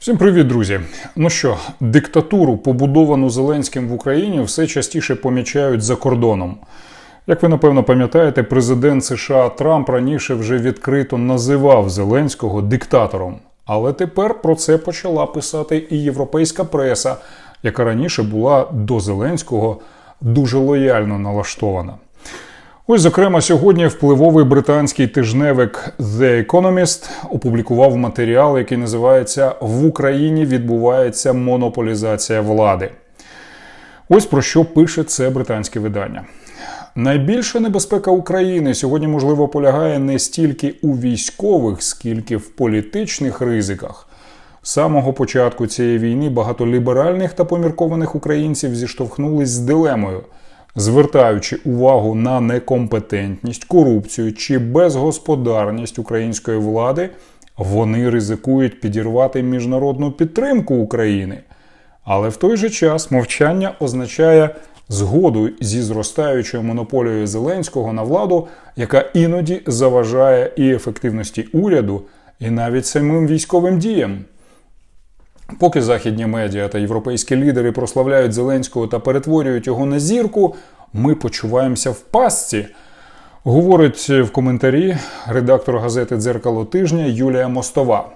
Всім привіт, друзі! Ну що, диктатуру, побудовану Зеленським в Україні, все частіше помічають за кордоном. Як ви напевно пам'ятаєте, президент США Трамп раніше вже відкрито називав Зеленського диктатором. Але тепер про це почала писати і європейська преса, яка раніше була до Зеленського дуже лояльно налаштована. Ось, зокрема, сьогодні впливовий британський тижневик The Economist опублікував матеріал, який називається В Україні відбувається монополізація влади. Ось про що пише це британське видання. Найбільша небезпека України сьогодні, можливо, полягає не стільки у військових, скільки в політичних ризиках. З самого початку цієї війни багато ліберальних та поміркованих українців зіштовхнулись з дилемою – звертаючи увагу на некомпетентність, корупцію чи безгосподарність української влади, вони ризикують підірвати міжнародну підтримку України. Але в той же час мовчання означає згоду зі зростаючою монополією Зеленського на владу, яка іноді заважає і ефективності уряду, і навіть самим військовим діям. Поки західні медіа та європейські лідери прославляють Зеленського та перетворюють його на зірку, ми почуваємося в пастці. Говорить в коментарі редактор газети Дзеркало тижня Юлія Мостова.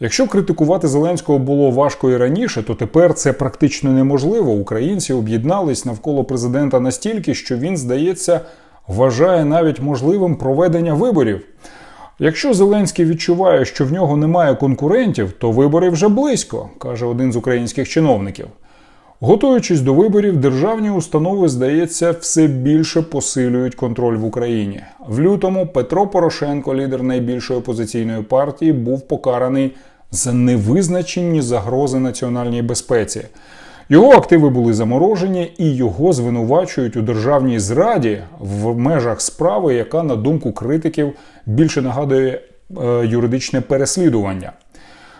Якщо критикувати Зеленського було важко і раніше, то тепер це практично неможливо. Українці об'єднались навколо президента настільки, що він, здається, вважає навіть можливим проведення виборів. Якщо Зеленський відчуває, що в нього немає конкурентів, то вибори вже близько, каже один з українських чиновників. Готуючись до виборів, державні установи, здається, все більше посилюють контроль в Україні. В лютому Петро Порошенко, лідер найбільшої опозиційної партії, був покараний за невизначені загрози національній безпеці. Його активи були заморожені і його звинувачують у державній зраді в межах справи, яка, на думку критиків, більше нагадує е, юридичне переслідування.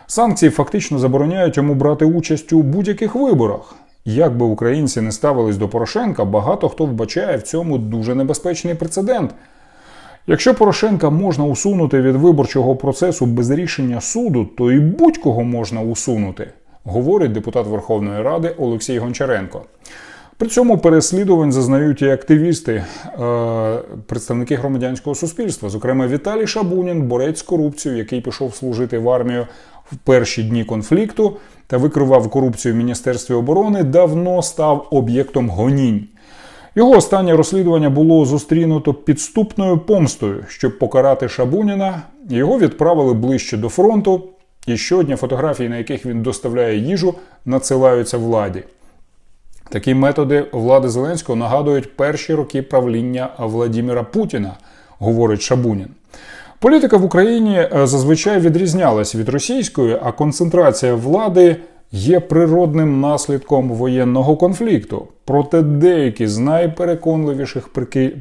Санкції фактично забороняють йому брати участь у будь-яких виборах. Як би українці не ставились до Порошенка, багато хто вбачає в цьому дуже небезпечний прецедент. Якщо Порошенка можна усунути від виборчого процесу без рішення суду, то і будь-кого можна усунути говорить депутат Верховної Ради Олексій Гончаренко. При цьому переслідувань зазнають і активісти, е, представники громадянського суспільства, зокрема Віталій Шабунін, борець з корупцією, який пішов служити в армію в перші дні конфлікту та викривав корупцію в Міністерстві оборони, давно став об'єктом гонінь. Його останнє розслідування було зустрінуто підступною помстою, щоб покарати Шабуніна. Його відправили ближче до фронту. І щодня фотографії, на яких він доставляє їжу, надсилаються владі. Такі методи влади Зеленського нагадують перші роки правління Владіміра Путіна, говорить Шабунін. Політика в Україні е, зазвичай відрізнялась від російської, а концентрація влади є природним наслідком воєнного конфлікту. Проте деякі з найпереконливіших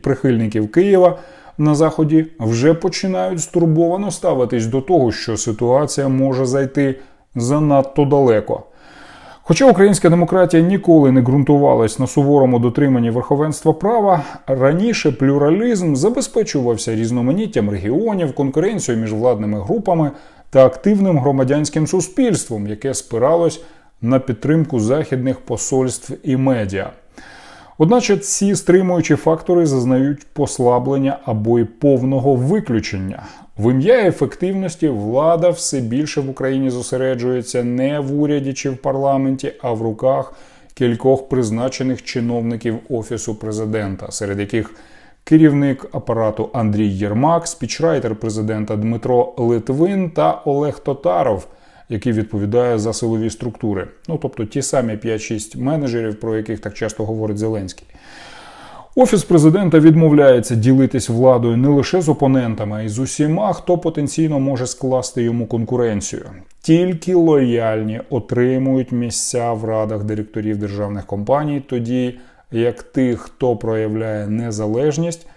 прихильників Києва на заході вже починають стурбовано ставитись до того, що ситуація може зайти занадто далеко. Хоча українська демократія ніколи не ґрунтувалась на суворому дотриманні верховенства права, раніше плюралізм забезпечувався різноманіттям регіонів, конкуренцією між владними групами та активним громадянським суспільством, яке спиралось на підтримку західних посольств і медіа. Одначе ці стримуючі фактори зазнають послаблення або й повного виключення. В ім'я ефективності влада все більше в Україні зосереджується не в уряді чи в парламенті, а в руках кількох призначених чиновників офісу президента, серед яких керівник апарату Андрій Єрмак, спічрайтер президента Дмитро Литвин та Олег Тотаров який відповідає за силові структури. Ну тобто ті самі 5-6 менеджерів, про яких так часто говорить Зеленський. Офіс президента відмовляється ділитись владою не лише з опонентами, а й з усіма, хто потенційно може скласти йому конкуренцію. Тільки лояльні отримують місця в радах директорів державних компаній, тоді як тих, хто проявляє незалежність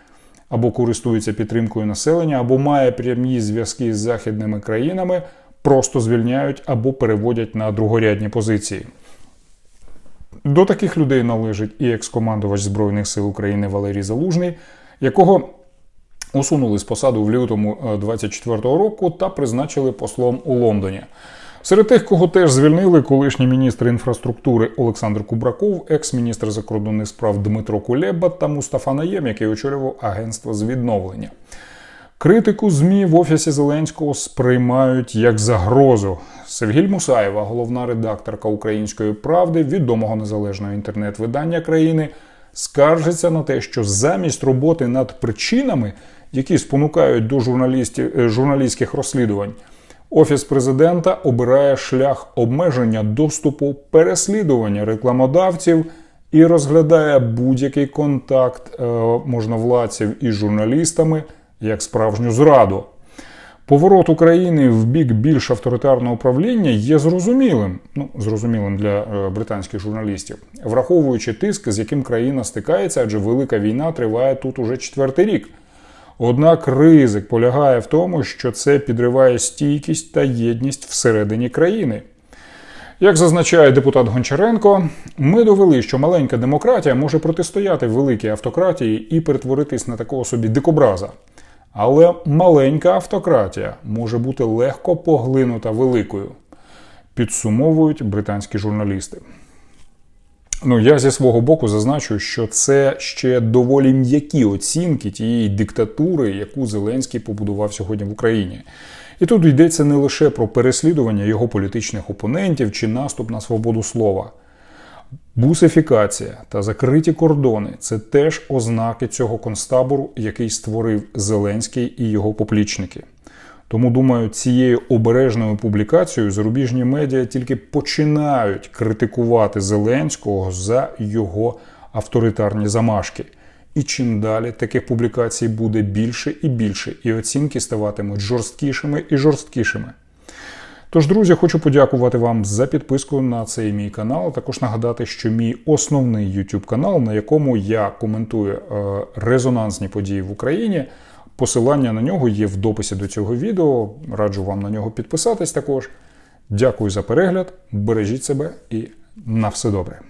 або користується підтримкою населення, або має прямі зв'язки з західними країнами, просто звільняють або переводять на другорядні позиції. До таких людей належить і екс-командувач Збройних сил України Валерій Залужний, якого усунули з посаду в лютому 24-го е, року та призначили послом у Лондоні. Серед тих, кого теж звільнили, колишній міністр інфраструктури Олександр Кубраков, екс-міністр закордонних справ Дмитро Кулеба та Мустафа Наєм, який очолював агентство з відновлення. Критику ЗМІ в офісі Зеленського сприймають як загрозу. Севгіль Мусаєва, головна редакторка Української правди, відомого незалежного інтернет-видання країни, скаржиться на те, що замість роботи над причинами, які спонукають до е, журналістських розслідувань, Офіс президента обирає шлях обмеження доступу переслідування рекламодавців і розглядає будь-який контакт е, можновладців із журналістами як справжню зраду. Поворот України в бік більш авторитарного управління є зрозумілим, ну зрозумілим для е, британських журналістів, враховуючи тиск, з яким країна стикається, адже велика війна триває тут уже четвертий рік. Однак ризик полягає в тому, що це підриває стійкість та єдність всередині країни. Як зазначає депутат Гончаренко, ми довели, що маленька демократія може протистояти великій автократії і перетворитись на такого собі дикобраза. Але маленька автократія може бути легко поглинута великою, підсумовують британські журналісти. Ну, я зі свого боку зазначу, що це ще доволі м'які оцінки тієї диктатури, яку Зеленський побудував сьогодні в Україні. І тут йдеться не лише про переслідування його політичних опонентів чи наступ на свободу слова. Бусифікація та закриті кордони це теж ознаки цього концтабору, який створив Зеленський і його поплічники. Тому думаю, цією обережною публікацією зарубіжні медіа тільки починають критикувати Зеленського за його авторитарні замашки. І чим далі таких публікацій буде більше і більше, і оцінки ставатимуть жорсткішими і жорсткішими. Тож, друзі, хочу подякувати вам за підписку на цей мій канал. Також нагадати, що мій основний YouTube канал, на якому я коментую е, резонансні події в Україні. Посилання на нього є в дописі до цього відео. Раджу вам на нього підписатись також. Дякую за перегляд, бережіть себе і на все добре.